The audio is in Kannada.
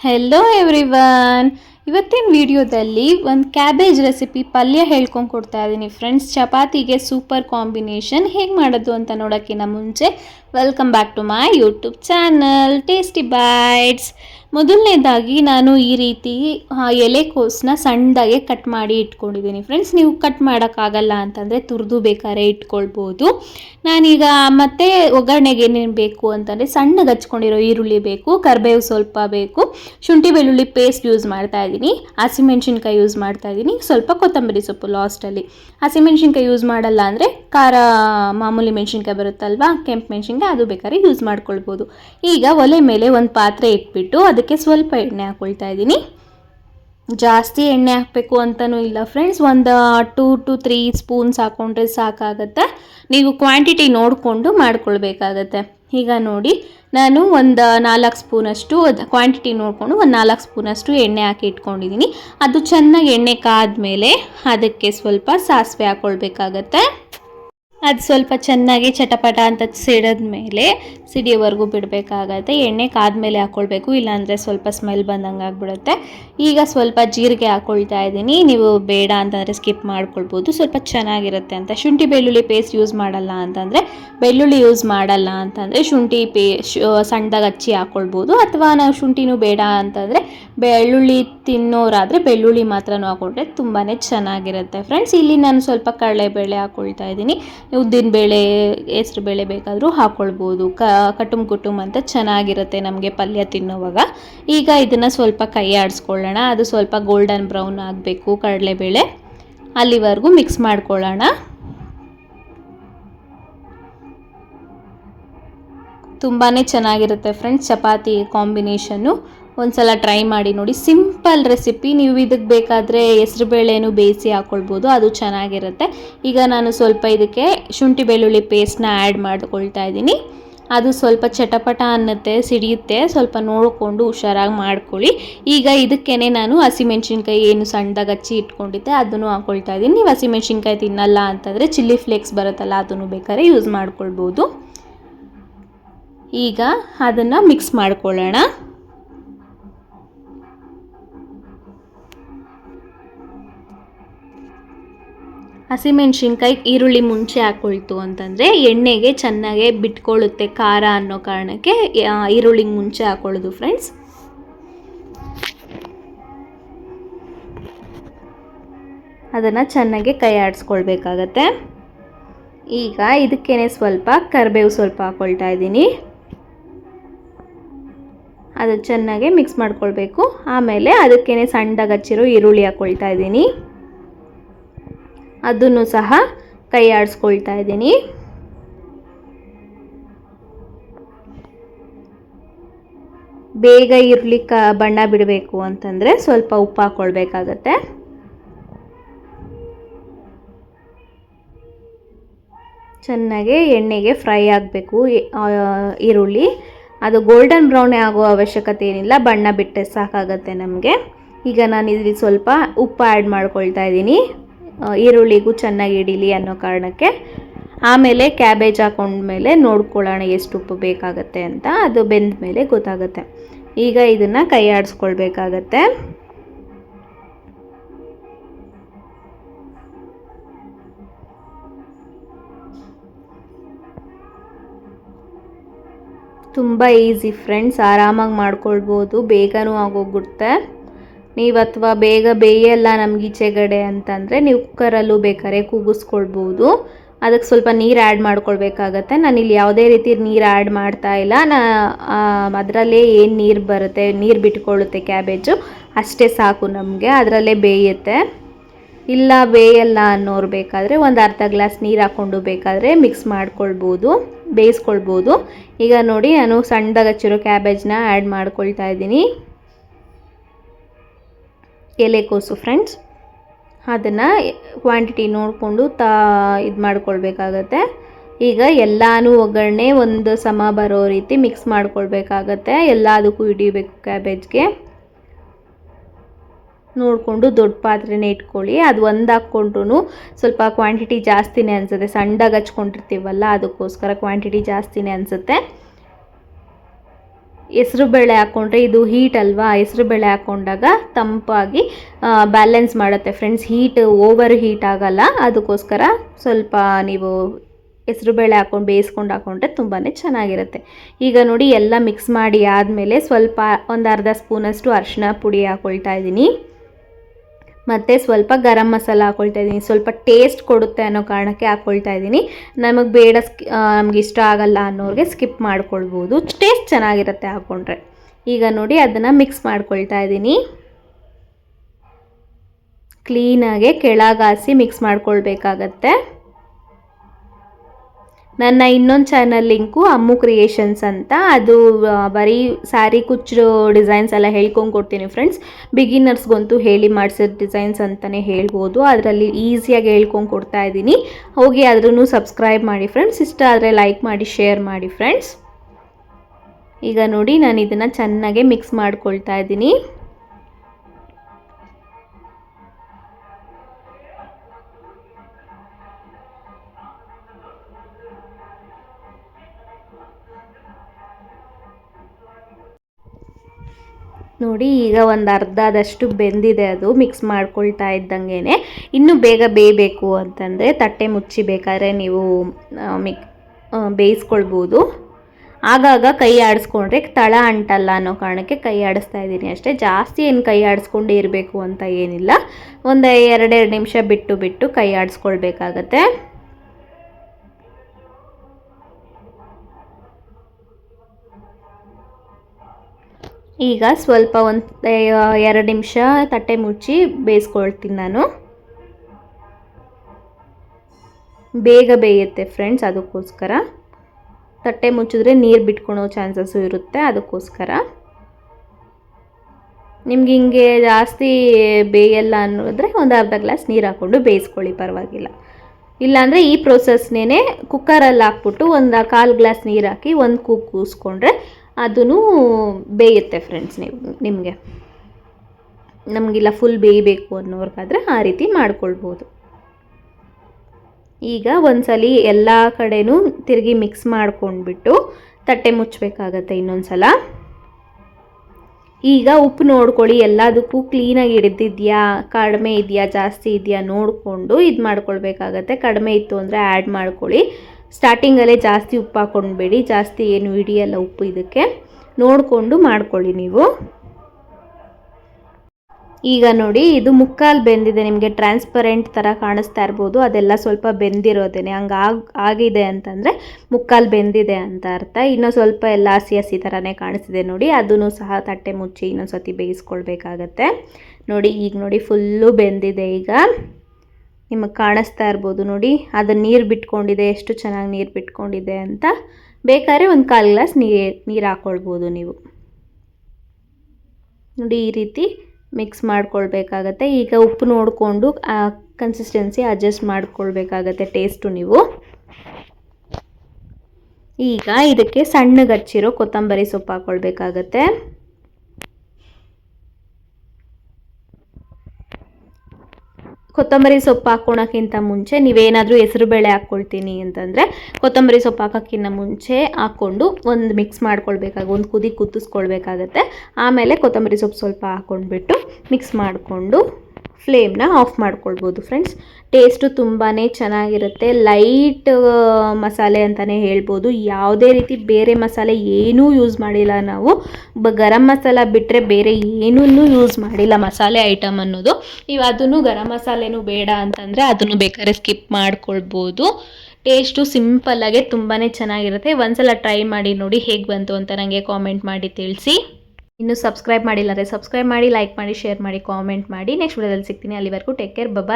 ಹೆಲೋ ಎವ್ರಿವನ್ ಇವತ್ತಿನ ವಿಡಿಯೋದಲ್ಲಿ ಒಂದು ಕ್ಯಾಬೇಜ್ ರೆಸಿಪಿ ಪಲ್ಯ ಹೇಳ್ಕೊಂಡು ಕೊಡ್ತಾ ಇದ್ದೀನಿ ಫ್ರೆಂಡ್ಸ್ ಚಪಾತಿಗೆ ಸೂಪರ್ ಕಾಂಬಿನೇಷನ್ ಹೇಗೆ ಮಾಡೋದು ಅಂತ ನೋಡೋಕ್ಕಿಂತ ಮುಂಚೆ welcome back to my YouTube channel tasty bites ಮೊದಲನೇದಾಗಿ ನಾನು ಈ ರೀತಿ ಎಲೆಕೋಸನ್ನ ಸಣ್ಣದಾಗೆ ಕಟ್ ಮಾಡಿ ಇಟ್ಕೊಂಡಿದ್ದೀನಿ. ಫ್ರೆಂಡ್ಸ್ ನೀವು ಕಟ್ ಮಾಡೋಕ್ಕಾಗಲ್ಲ ಅಂತಂದರೆ ತುರಿದು ಬೇಕಾದ್ರೆ ಇಟ್ಕೊಳ್ಬೋದು. ನಾನೀಗ ಮತ್ತೆ ಒಗ್ಗರಣೆಗೆ ಏನೇನು ಬೇಕು ಅಂತಂದರೆ ಸಣ್ಣಗೆ ಹಚ್ಕೊಂಡಿರೋ ಈರುಳ್ಳಿ ಬೇಕು, ಕರಿಬೇವು ಸ್ವಲ್ಪ ಬೇಕು, ಶುಂಠಿ ಬೆಳ್ಳುಳ್ಳಿ ಪೇಸ್ಟ್ ಯೂಸ್ ಮಾಡ್ತಾ ಇದ್ದೀನಿ. ಹಸಿಮೆಣ್ಸಿನ್ಕಾಯಿ ಯೂಸ್ ಮಾಡ್ತಾ ಇದ್ದೀನಿ. ಸ್ವಲ್ಪ ಕೊತ್ತಂಬರಿ ಸೊಪ್ಪು ಲಾಸ್ಟಲ್ಲಿ ಹಸಿಮೆಣ್ಸಿನ್ಕಾಯಿ ಯೂಸ್ ಮಾಡಲ್ಲ ಅಂದರೆ ಖಾರ, ಮಾಮೂಲಿ ಮೆಣಸಿನ್ಕಾಯಿ ಬರುತ್ತಲ್ವಾ, ಕೆಂಪು ಮೆಣಸಿನ್ಕಾಯಿ ಅದು ಬೇಕಾದ್ರೆ ಯೂಸ್ ಮಾಡ್ಕೊಳ್ಬೋದು. ಈಗ ಒಲೆ ಮೇಲೆ ಒಂದು ಪಾತ್ರೆ ಇಟ್ಬಿಟ್ಟು ಅದಕ್ಕೆ ಸ್ವಲ್ಪ ಎಣ್ಣೆ ಹಾಕ್ಕೊಳ್ತಾ ಇದ್ದೀನಿ. ಜಾಸ್ತಿ ಎಣ್ಣೆ ಹಾಕಬೇಕು ಅಂತಲೂ ಇಲ್ಲ ಫ್ರೆಂಡ್ಸ್ ಒಂದು ಟೂ ಟು ತ್ರೀ ಸ್ಪೂನ್ಸ್ ಹಾಕ್ಕೊಂಡ್ರೆ ಸಾಕಾಗತ್ತೆ. ನೀವು ಕ್ವಾಂಟಿಟಿ ನೋಡಿಕೊಂಡು ಮಾಡ್ಕೊಳ್ಬೇಕಾಗತ್ತೆ. ಈಗ ನೋಡಿ, ನಾನು ಒಂದು ನಾಲ್ಕು ಸ್ಪೂನಷ್ಟು ಕ್ವಾಂಟಿಟಿ ನೋಡಿಕೊಂಡು ಒಂದು ನಾಲ್ಕು ಸ್ಪೂನಷ್ಟು ಎಣ್ಣೆ ಹಾಕಿ ಇಟ್ಕೊಂಡಿದ್ದೀನಿ. ಅದು ಚೆನ್ನಾಗಿ ಎಣ್ಣೆ ಕಾದ ಮೇಲೆ ಅದಕ್ಕೆ ಸ್ವಲ್ಪ ಸಾಸಿವೆ ಹಾಕ್ಕೊಳ್ಬೇಕಾಗತ್ತೆ ಅದು ಸ್ವಲ್ಪ ಚೆನ್ನಾಗಿ ಚಟಪಟ ಅಂತ ಸಿಡಿದ ಮೇಲೆ ಸಿಡಿಯೋವರೆಗೂ ಬಿಡಬೇಕಾಗತ್ತೆ. ಎಣ್ಣೆ ಕಾದ್ಮೇಲೆ ಹಾಕ್ಕೊಳ್ಬೇಕು ಇಲ್ಲಾಂದರೆ ಸ್ವಲ್ಪ ಸ್ಮೆಲ್ ಬಂದಂಗೆ ಆಗ್ಬಿಡುತ್ತೆ. ಈಗ ಸ್ವಲ್ಪ ಜೀರಿಗೆ ಹಾಕ್ಕೊಳ್ತಾ ಇದ್ದೀನಿ. ನೀವು ಬೇಡ ಅಂತಂದರೆ ಸ್ಕಿಪ್ ಮಾಡ್ಕೊಳ್ಬೋದು. ಸ್ವಲ್ಪ ಚೆನ್ನಾಗಿರುತ್ತೆ ಅಂತ. ಶುಂಠಿ ಬೆಳ್ಳುಳ್ಳಿ ಪೇಸ್ಟ್ ಯೂಸ್ ಮಾಡಲ್ಲ ಅಂತಂದರೆ, ಬೆಳ್ಳುಳ್ಳಿ ಯೂಸ್ ಮಾಡಲ್ಲ ಅಂತಂದರೆ ಶುಂಠಿ ಪೇ ಸಣ್ಣದಾಗ ಹಚ್ಚಿ ಹಾಕ್ಕೊಳ್ಬೋದು ಅಥವಾ ನಾವು ಶುಂಠಿನೂ ಬೇಡ ಅಂತಂದರೆ ಬೆಳ್ಳುಳ್ಳಿ ತಿನ್ನೋರಾದರೆ ಬೆಳ್ಳುಳ್ಳಿ ಮಾತ್ರ ಹಾಕ್ಕೊಂಡ್ರೆ ತುಂಬಾ ಚೆನ್ನಾಗಿರುತ್ತೆ. ಫ್ರೆಂಡ್ಸ್, ಇಲ್ಲಿ ನಾನು ಸ್ವಲ್ಪ ಕಡಲೆಬೇಳೆ ಹಾಕ್ಕೊಳ್ತಾ ಇದ್ದೀನಿ. ಉದ್ದಿನಬೇಳೆ ಹೆಸ್ರು ಬೇಳೆ ಬೇಕಾದರೂ ಹಾಕ್ಕೊಳ್ಬೋದು ಕ ಕಟುಮ್ ಕುಟುಂಬ ಅಂತ ಚೆನ್ನಾಗಿರುತ್ತೆ ನಮಗೆ ಪಲ್ಯ ತಿನ್ನೋವಾಗ. ಈಗ ಇದನ್ನು ಸ್ವಲ್ಪ ಕೈ ಆಡಿಸ್ಕೊಳ್ಳೋಣ ಅದು ಸ್ವಲ್ಪ ಗೋಲ್ಡನ್ ಬ್ರೌನ್ ಆಗಬೇಕು ಕಡಲೆಬೇಳೆ. ಅಲ್ಲಿವರೆಗೂ ಮಿಕ್ಸ್ ಮಾಡ್ಕೊಳ್ಳೋಣ. ತುಂಬಾ ಚೆನ್ನಾಗಿರುತ್ತೆ ಫ್ರೆಂಡ್ಸ್ ಚಪಾತಿ ಕಾಂಬಿನೇಷನ್ನು ಒಂದ್ಸಲ ಟ್ರೈ ಮಾಡಿ ನೋಡಿ. ಸಿಂಪಲ್ ರೆಸಿಪಿ ನೀವು ಇದಕ್ಕೆ ಬೇಕಾದರೆ ಹೆಸ್ರುಬೇಳೆನೂ ಬೇಯಿಸಿ ಹಾಕ್ಕೊಳ್ಬೋದು ಅದು ಚೆನ್ನಾಗಿರುತ್ತೆ. ಈಗ ನಾನು ಸ್ವಲ್ಪ ಇದಕ್ಕೆ ಶುಂಠಿ ಬೆಳ್ಳುಳ್ಳಿ ಪೇಸ್ಟ್ನ ಆ್ಯಡ್ ಮಾಡ್ಕೊಳ್ತಾ ಇದ್ದೀನಿ. ಅದು ಸ್ವಲ್ಪ ಚಟಪಟ ಅನ್ನತ್ತೆ, ಸಿಡಿಯುತ್ತೆ. ಸ್ವಲ್ಪ ನೋಡಿಕೊಂಡು ಹುಷಾರಾಗಿ ಮಾಡ್ಕೊಳ್ಳಿ. ಈಗ ಇದಕ್ಕೇ ನಾನು ಹಸಿಮೆಣ್ಸಿನ್ಕಾಯಿ ಏನು ಸಣ್ಣದಾಗಿ ಹಚ್ಚಿ ಇಟ್ಕೊಂಡಿದ್ದೆ, ಅದನ್ನು ಹಾಕ್ಕೊಳ್ತಾ ಇದ್ದೀನಿ. ನೀವು ಹಸಿಮೆಣ್ಸಿನ್ಕಾಯಿ ತಿನ್ನಲ್ಲ ಅಂತಂದರೆ ಚಿಲ್ಲಿ ಫ್ಲೇಕ್ಸ್ ಬರುತ್ತಲ್ಲ, ಅದನ್ನು ಬೇಕಾದ್ರೆ ಯೂಸ್ ಮಾಡ್ಕೊಳ್ಬೋದು. ಈಗ ಅದನ್ನು ಮಿಕ್ಸ್ ಮಾಡ್ಕೊಳ್ಳೋಣ. ಹಸಿಮೆಣ್ಸಿನ್ಕಾಯಿ ಈರುಳ್ಳಿ ಮುಂಚೆ ಹಾಕೊಳ್ತು ಅಂತಂದರೆ ಎಣ್ಣೆಗೆ ಚೆನ್ನಾಗೆ ಬಿಟ್ಕೊಳ್ಳುತ್ತೆ ಖಾರ ಅನ್ನೋ ಕಾರಣಕ್ಕೆ ಈರುಳ್ಳಿಗೆ ಮುಂಚೆ ಹಾಕ್ಕೊಳ್ಳೋದು ಫ್ರೆಂಡ್ಸ್ ಅದನ್ನು ಚೆನ್ನಾಗಿ ಕೈ ಆಡಿಸ್ಕೊಳ್ಬೇಕಾಗತ್ತೆ. ಈಗ ಇದಕ್ಕೇನೆ ಸ್ವಲ್ಪ ಕರಿಬೇವು ಸ್ವಲ್ಪ ಹಾಕ್ಕೊಳ್ತಾ ಇದ್ದೀನಿ. ಅದು ಚೆನ್ನಾಗೆ ಮಿಕ್ಸ್ ಮಾಡ್ಕೊಳ್ಬೇಕು. ಆಮೇಲೆ ಅದಕ್ಕೇನೆ ಸಣ್ಣದಾಗಿ ಹಚ್ಚಿರೋ ಈರುಳ್ಳಿ ಹಾಕ್ಕೊಳ್ತಾ ಇದ್ದೀನಿ. ಅದನ್ನು ಸಹ ಕೈ ಆಡಿಸ್ಕೊಳ್ತಾ ಇದ್ದೀನಿ. ಬೇಗ ಇರ್ಲಿಕ್ಕೆ ಬಣ್ಣ ಬಿಡಬೇಕು ಅಂತಂದರೆ ಸ್ವಲ್ಪ ಉಪ್ಪು ಹಾಕ್ಕೊಳ್ಬೇಕಾಗತ್ತೆ ಚೆನ್ನಾಗಿ ಎಣ್ಣೆಗೆ ಫ್ರೈ ಆಗಬೇಕು ಈರುಳ್ಳಿ. ಅದು ಗೋಲ್ಡನ್ ಬ್ರೌನ್ ಆಗೋ ಅವಶ್ಯಕತೆ ಏನಿಲ್ಲ, ಬಣ್ಣ ಬಿಟ್ಟರೆ ಸಾಕಾಗತ್ತೆ ನಮಗೆ. ಈಗ ನಾನು ಇದರಲ್ಲಿ ಸ್ವಲ್ಪ ಉಪ್ಪು ಆ್ಯಡ್ ಮಾಡ್ಕೊಳ್ತಾ ಇದ್ದೀನಿ. ಈರುಳ್ಳಿಗೂ ಚೆನ್ನಾಗಿ ಹಿಡೀಲಿ ಅನ್ನೋ ಕಾರಣಕ್ಕೆ ಆಮೇಲೆ ಕ್ಯಾಬೇಜ್ ಹಾಕೊಂಡ್ಮೇಲೆ ನೋಡ್ಕೊಳ್ಳೋಣ ಎಷ್ಟು ಉಪ್ಪು ಬೇಕಾಗತ್ತೆ ಅಂತ. ಅದು ಬೆಂದ ಮೇಲೆ ಗೊತ್ತಾಗುತ್ತೆ. ಈಗ ಇದನ್ನು ಕೈ ಆಡಿಸ್ಕೊಳ್ಬೇಕಾಗತ್ತೆ ತುಂಬ ಈಸಿ ಫ್ರೆಂಡ್ಸ್, ಆರಾಮಾಗಿ ಮಾಡ್ಕೊಳ್ಬೋದು, ಬೇಗನೂ ಆಗೋಗ್ಬಿಡುತ್ತೆ. ನೀವು ಅಥವಾ ಬೇಗ ಬೇಯಲ್ಲ ನಮ್ಗೆ ಈಚೆಗಡೆ ಅಂತಂದರೆ ನೀವು ಕುಕ್ಕರಲ್ಲೂ ಬೇಕಾದ್ರೆ ಕೂಗಿಸ್ಕೊಳ್ಬೋದು. ಅದಕ್ಕೆ ಸ್ವಲ್ಪ ನೀರು ಆ್ಯಡ್ ಮಾಡ್ಕೊಳ್ಬೇಕಾಗತ್ತೆ. ಇಲ್ಲಿ ಯಾವುದೇ ರೀತಿ ನೀರು ಆ್ಯಡ್ ಮಾಡ್ತಾ ಇಲ್ಲ. ನಾ ಅದರಲ್ಲೇ ಏನು ನೀರು ಬರುತ್ತೆ, ನೀರು ಬಿಟ್ಕೊಳ್ಳುತ್ತೆ ಕ್ಯಾಬೇಜು, ಅಷ್ಟೇ ಸಾಕು ನಮಗೆ. ಅದರಲ್ಲೇ ಬೇಯುತ್ತೆ. ಇಲ್ಲ ಬೇಯಲ್ಲ ಅನ್ನೋರು ಬೇಕಾದರೆ ಒಂದು ಅರ್ಧ ಗ್ಲಾಸ್ ನೀರು ಹಾಕ್ಕೊಂಡು ಬೇಕಾದರೆ ಮಿಕ್ಸ್ ಮಾಡ್ಕೊಳ್ಬೋದು, ಬೇಯಿಸ್ಕೊಳ್ಬೋದು. ಈಗ ನೋಡಿ ನಾನು ಸಣ್ಣದಾಗ ಹಚ್ಚಿರೋ ಕ್ಯಾಬೇಜ್ನ ಆ್ಯಡ್ ಮಾಡ್ಕೊಳ್ತಾ ಇದ್ದೀನಿ. ಎಲೆಕೋಸು ಫ್ರೆಂಡ್ಸ್. ಅದನ್ನು ಕ್ವಾಂಟಿಟಿ ನೋಡಿಕೊಂಡು ತಾ ಇದು ಮಾಡ್ಕೊಳ್ಬೇಕಾಗತ್ತೆ. ಈಗ ಎಲ್ಲನೂ ಒಗ್ಗರಣೆ ಒಂದು ಸಮ ಬರೋ ರೀತಿ ಮಿಕ್ಸ್ ಮಾಡ್ಕೊಳ್ಬೇಕಾಗತ್ತೆ. ಎಲ್ಲದಕ್ಕೂ ಹಿಡಿಬೇಕು ಕ್ಯಾಬೇಜ್ಗೆ ನೋಡಿಕೊಂಡು ದೊಡ್ಡ ಪಾತ್ರೆನೇ ಇಟ್ಕೊಳ್ಳಿ. ಅದು ಒಂದು ಹಾಕ್ಕೊಂಡ್ರು ಸ್ವಲ್ಪ ಕ್ವಾಂಟಿಟಿ ಜಾಸ್ತಿನೇ ಅನಿಸುತ್ತೆ. ಸಣ್ಣದಾಗಿ ಹಚ್ಕೊಂಡಿರ್ತೀವಲ್ಲ ಅದಕ್ಕೋಸ್ಕರ ಕ್ವಾಂಟಿಟಿ ಜಾಸ್ತಿನೇ ಅನಿಸುತ್ತೆ. ಹೆಸ್ರು ಬೇಳೆ ಹಾಕ್ಕೊಂಡ್ರೆ ಇದು ಹೀಟ್ ಅಲ್ವಾ? ಹೆಸರು ಬೇಳೆ ಹಾಕ್ಕೊಂಡಾಗ ತಂಪಾಗಿ ಬ್ಯಾಲೆನ್ಸ್ ಮಾಡುತ್ತೆ. ಫ್ರೆಂಡ್ಸ್ ಹೀಟ್ ಓವರ್ ಹೀಟ್ ಆಗಲ್ಲ. ಅದಕ್ಕೋಸ್ಕರ ಸ್ವಲ್ಪ ನೀವು ಹೆಸರು ಬೇಳೆ ಹಾಕ್ಕೊಂಡು ಬೇಯಿಸ್ಕೊಂಡು ಹಾಕ್ಕೊಂಡ್ರೆ ತುಂಬಾ ಚೆನ್ನಾಗಿರುತ್ತೆ. ಈಗ ನೋಡಿ, ಎಲ್ಲ ಮಿಕ್ಸ್ ಮಾಡಿ ಆದಮೇಲೆ ಸ್ವಲ್ಪ ಒಂದು ಅರ್ಧ ಸ್ಪೂನಷ್ಟು ಅರಿಶಿನ ಪುಡಿ ಹಾಕ್ಕೊಳ್ತಾ ಇದ್ದೀನಿ. ಮತ್ತು ಸ್ವಲ್ಪ ಗರಂ ಮಸಾಲ ಹಾಕ್ಕೊಳ್ತಾ ಇದ್ದೀನಿ. ಸ್ವಲ್ಪ ಟೇಸ್ಟ್ ಕೊಡುತ್ತೆ ಅನ್ನೋ ಕಾರಣಕ್ಕೆ ಹಾಕ್ಕೊಳ್ತಾ ಇದ್ದೀನಿ. ನಮಗೆ ಬೇಡ ನಮ್ಗೆ ಇಷ್ಟ ಆಗಲ್ಲ ಅನ್ನೋರಿಗೆ ಸ್ಕಿಪ್ ಮಾಡ್ಕೊಳ್ಬೋದು. ಟೇಸ್ಟ್ ಚೆನ್ನಾಗಿರುತ್ತೆ ಹಾಕ್ಕೊಂಡ್ರೆ ಈಗ ನೋಡಿ ಅದನ್ನು ಮಿಕ್ಸ್ ಮಾಡ್ಕೊಳ್ತಾ ಇದ್ದೀನಿ. ಕ್ಲೀನಾಗೆ ಕೆಳಗಾಸಿ ಮಿಕ್ಸ್ ಮಾಡ್ಕೊಳ್ಬೇಕಾಗತ್ತೆ. ನನ್ನ ಇನ್ನೊಂದು ಚಾನಲ್ ಲಿಂಕು ಅಮ್ಮು ಕ್ರಿಯೇಷನ್ಸ್ ಅಂತ. ಅದು ಬರೀ ಸಾರಿ ಕುಚ್ಚು ಡಿಸೈನ್ಸ್ ಎಲ್ಲ ಹೇಳ್ಕೊಂಡು ಕೊಡ್ತೀನಿ ಫ್ರೆಂಡ್ಸ್ ಬಿಗಿನರ್ಸ್ಗಂತೂ ಹೇಳಿ ಮಾಡಿಸಿದ ಡಿಸೈನ್ಸ್ ಅಂತಲೇ ಹೇಳ್ಬೋದು. ಅದರಲ್ಲಿ ಈಸಿಯಾಗಿ ಹೇಳ್ಕೊಂಡು ಕೊಡ್ತಾ ಇದ್ದೀನಿ. ಹೋಗಿ ಅದ್ರೂ ಸಬ್ಸ್ಕ್ರೈಬ್ ಮಾಡಿ ಫ್ರೆಂಡ್ಸ್ ಇಷ್ಟ ಆದರೆ ಲೈಕ್ ಮಾಡಿ ಶೇರ್ ಮಾಡಿ ಫ್ರೆಂಡ್ಸ್ ಈಗ ನೋಡಿ, ನಾನು ಇದನ್ನು ಚೆನ್ನಾಗೆ ಮಿಕ್ಸ್ ಮಾಡ್ಕೊಳ್ತಾ ಇದ್ದೀನಿ. ನೋಡಿ, ಈಗ ಒಂದು ಅರ್ಧದಷ್ಟು ಬೆಂದಿದೆ ಅದು ಮಿಕ್ಸ್ ಮಾಡ್ಕೊಳ್ತಾ ಇದ್ದಂಗೆ ಇನ್ನೂ ಬೇಗ ಬೇಯಬೇಕು ಅಂತಂದರೆ ತಟ್ಟೆ ಮುಚ್ಚಿ ಬೇಕಾದ್ರೆ ನೀವು ಮಿಕ್ ಬೇಯಿಸ್ಕೊಳ್ಬೋದು. ಆಗಾಗ ಕೈ ಆಡಿಸ್ಕೊಂಡ್ರೆ ತಳ ಅಂಟಲ್ಲ ಅನ್ನೋ ಕಾರಣಕ್ಕೆ ಕೈ ಆಡಿಸ್ತಾ ಇದ್ದೀನಿ ಅಷ್ಟೇ. ಜಾಸ್ತಿ ಏನು ಕೈ ಆಡಿಸ್ಕೊಂಡೇ ಇರಬೇಕು ಅಂತ ಏನಿಲ್ಲ. ಒಂದು ಎರಡೆರಡು ನಿಮಿಷ ಬಿಟ್ಟು ಬಿಟ್ಟು ಕೈ ಆಡಿಸ್ಕೊಳ್ಬೇಕಾಗತ್ತೆ. ಈಗ ಸ್ವಲ್ಪ ಒಂದು ಎರಡು ನಿಮಿಷ ತಟ್ಟೆ ಮುಚ್ಚಿ ಬೇಯಿಸ್ಕೊಳ್ತೀನಿ ನಾನು. ಬೇಗ ಬೇಯುತ್ತೆ ಫ್ರೆಂಡ್ಸ್ ಅದಕ್ಕೋಸ್ಕರ. ತಟ್ಟೆ ಮುಚ್ಚಿದ್ರೆ ನೀರು ಬಿಟ್ಕೊಳೋ ಚಾನ್ಸಸ್ಸು ಇರುತ್ತೆ, ಅದಕ್ಕೋಸ್ಕರ. ನಿಮ್ಗೆ ಹಿಂಗೆ ಜಾಸ್ತಿ ಬೇಯಲ್ಲ ಅನ್ನೋದ್ರೆ ಒಂದು ಅರ್ಧ ಗ್ಲಾಸ್ ನೀರು ಹಾಕ್ಕೊಂಡು ಬೇಯಿಸ್ಕೊಳ್ಳಿ, ಪರವಾಗಿಲ್ಲ. ಇಲ್ಲಾಂದರೆ ಈ ಪ್ರೊಸೆಸ್ನೇ ಕುಕ್ಕರಲ್ಲಿ ಹಾಕ್ಬಿಟ್ಟು ಒಂದು ಕಾಲು ಗ್ಲಾಸ್ ನೀರು ಹಾಕಿ ಒಂದು ಕೂಗ್ ಕೂಸ್ಕೊಂಡ್ರೆ ಅದೂ ಬೇಯುತ್ತೆ ಫ್ರೆಂಡ್ಸ್ ನೀವು, ನಿಮಗೆ. ನಮಗಿಲ್ಲ ಫುಲ್ ಬೇಯಬೇಕು ಅನ್ನೋರ್ಗಾದರೆ ಆ ರೀತಿ ಮಾಡ್ಕೊಳ್ಬೋದು. ಈಗ ಒಂದ್ಸಲಿ ಎಲ್ಲ ಕಡೆನೂ ತಿರುಗಿ ಮಿಕ್ಸ್ ಮಾಡ್ಕೊಂಡ್ಬಿಟ್ಟು ತಟ್ಟೆ ಮುಚ್ಚಬೇಕಾಗತ್ತೆ ಇನ್ನೊಂದು ಸಲ ಈಗ ಉಪ್ಪು ನೋಡ್ಕೊಳ್ಳಿ, ಎಲ್ಲದಕ್ಕೂ ಕ್ಲೀನಾಗಿ ಹಿಡಿದಿದೆಯಾ, ಕಡಿಮೆ ಇದೆಯಾ, ಜಾಸ್ತಿ ಇದೆಯಾ ನೋಡಿಕೊಂಡು ಇದು ಮಾಡ್ಕೊಳ್ಬೇಕಾಗತ್ತೆ ಕಡಿಮೆ ಇತ್ತು ಅಂದರೆ ಆ್ಯಡ್ ಮಾಡ್ಕೊಳ್ಳಿ. ಸ್ಟಾರ್ಟಿಂಗಲ್ಲೇ ಜಾಸ್ತಿ ಉಪ್ಪು ಹಾಕ್ಕೊಂಡ್ಬೇಡಿ, ಜಾಸ್ತಿ ಏನು ಹಿಡಿಯಲ್ಲ ಉಪ್ಪು ಇದಕ್ಕೆ. ನೋಡಿಕೊಂಡು ಮಾಡ್ಕೊಳ್ಳಿ ನೀವು. ಈಗ ನೋಡಿ, ಇದು ಮುಕ್ಕಾಲು ಬೆಂದಿದೆ, ನಿಮಗೆ ಟ್ರಾನ್ಸ್ಪರೆಂಟ್ ಥರ ಕಾಣಿಸ್ತಾ ಇರ್ಬೋದು, ಅದೆಲ್ಲ ಸ್ವಲ್ಪ ಬೆಂದಿರೋದೇನೆ. ಹಂಗೆ ಆಗ, ಆಗಿದೆ ಅಂತಂದರೆ ಮುಕ್ಕಾಲು ಬೆಂದಿದೆ ಅಂತ ಅರ್ಥ. ಇನ್ನೂ ಸ್ವಲ್ಪ ಎಲ್ಲ ಹಸಿ ಹಸಿ ಥರನೇ ಕಾಣಿಸ್ತಿದೆ ನೋಡಿ ಅದನ್ನು ಸಹ ತಟ್ಟೆ ಮುಚ್ಚಿ ಇನ್ನೊಂದು ಸತಿ ಬೇಯಿಸ್ಕೊಳ್ಬೇಕಾಗತ್ತೆ. ನೋಡಿ, ಈಗ ನೋಡಿ ಫುಲ್ಲು ಬೆಂದಿದೆ ಈಗ. ನಿಮಗೆ ಕಾಣಿಸ್ತಾ ಇರ್ಬೋದು ನೋಡಿ. ಅದು ನೀರು ಬಿಟ್ಕೊಂಡಿದೆ, ಎಷ್ಟು ಚೆನ್ನಾಗಿ ನೀರು ಬಿಟ್ಕೊಂಡಿದೆ ಅಂತ. ಬೇಕಾದ್ರೆ ಒಂದು ಕಾಲು ಗ್ಲಾಸ್ ನೀರು ನೀರು ಹಾಕ್ಕೊಳ್ಬೋದು ನೀವು. ನೋಡಿ, ಈ ರೀತಿ ಮಿಕ್ಸ್ ಮಾಡ್ಕೊಳ್ಬೇಕಾಗತ್ತೆ. ಈಗ ಉಪ್ಪು ನೋಡಿಕೊಂಡು, ಆ ಕನ್ಸಿಸ್ಟೆನ್ಸಿ ಅಡ್ಜಸ್ಟ್ ಮಾಡ್ಕೊಳ್ಬೇಕಾಗತ್ತೆ ಟೇಸ್ಟು ನೀವು. ಈಗ ಇದಕ್ಕೆ ಸಣ್ಣಗೆ ಹಚ್ಚಿರೋ ಕೊತ್ತಂಬರಿ ಸೊಪ್ಪು ಹಾಕ್ಕೊಳ್ಬೇಕಾಗತ್ತೆ ಕೊತ್ತಂಬರಿ ಸೊಪ್ಪು ಹಾಕ್ಕೊಳಕ್ಕಿಂತ ಮುಂಚೆ ನೀವೇನಾದರೂ ಹೆಸರು ಬೇಳೆ ಹಾಕ್ಕೊಳ್ತೀನಿ ಅಂತಂದರೆ ಕೊತ್ತಂಬರಿ ಸೊಪ್ಪು ಹಾಕೋಕ್ಕಿಂತ ಮುಂಚೆ ಹಾಕ್ಕೊಂಡು ಒಂದು ಮಿಕ್ಸ್ ಮಾಡ್ಕೊಳ್ಬೇಕಾಗ ಒಂದು ಕುದಿ ಕುದಿಸ್ಕೊಳ್ಬೇಕಾಗತ್ತೆ. ಆಮೇಲೆ ಕೊತ್ತಂಬರಿ ಸೊಪ್ಪು ಸ್ವಲ್ಪ ಹಾಕ್ಕೊಂಡ್ಬಿಟ್ಟು ಮಿಕ್ಸ್ ಮಾಡಿಕೊಂಡು ಫ್ಲೇಮ್ನ ಆಫ್ ಮಾಡ್ಕೊಳ್ಬೋದು ಫ್ರೆಂಡ್ಸ್. ಟೇಸ್ಟು ತುಂಬಾ ಚೆನ್ನಾಗಿರುತ್ತೆ. ಲೈಟ್ ಮಸಾಲೆ ಅಂತಲೇ ಹೇಳ್ಬೋದು. ಯಾವುದೇ ರೀತಿ ಬೇರೆ ಮಸಾಲೆ ಏನೂ ಯೂಸ್ ಮಾಡಿಲ್ಲ ನಾವು. ಗರಂ ಮಸಾಲ ಬಿಟ್ಟರೆ ಬೇರೆ ಏನೂ ಯೂಸ್ ಮಾಡಿಲ್ಲ ಮಸಾಲೆ ಐಟಮ್ ಅನ್ನೋದು. ಇವು ಅದನ್ನು ಗರಂ ಮಸಾಲೆನೂ ಬೇಡ ಅಂತಂದರೆ ಅದನ್ನು ಬೇಕಾದ್ರೆ ಸ್ಕಿಪ್ ಮಾಡ್ಕೊಳ್ಬೋದು. ಟೇಸ್ಟು ಸಿಂಪಲ್ಲಾಗೆ ತುಂಬಾ ಚೆನ್ನಾಗಿರುತ್ತೆ. ಒಂದ್ಸಲ ಟ್ರೈ ಮಾಡಿ ನೋಡಿ ಹೇಗೆ ಬಂತು ಅಂತ ನನಗೆ ಕಾಮೆಂಟ್ ಮಾಡಿ ತಿಳಿಸಿ. ಇನ್ನು ಸಬ್ಸ್ಕ್ರೈಬ್ ಮಾಡಿಲ್ಲ ಸಬ್ಸ್ಕ್ರೈಬ್ ಮಾಡಿ ಲೈಕ್ ಮಾಡಿ ಶೇರ್ ಮಾಡಿ ಕಾಮೆಂಟ್ ಮಾಡಿ. ನೆಕ್ಸ್ಟ್ ವಿಡಿಯೋದಲ್ಲಿ ಸಿಗ್ತೀನಿ. ಅಲ್ಲಿವರೆಗೂ ಟೇಕ್ ಕೇರ್ ಬಾಯ್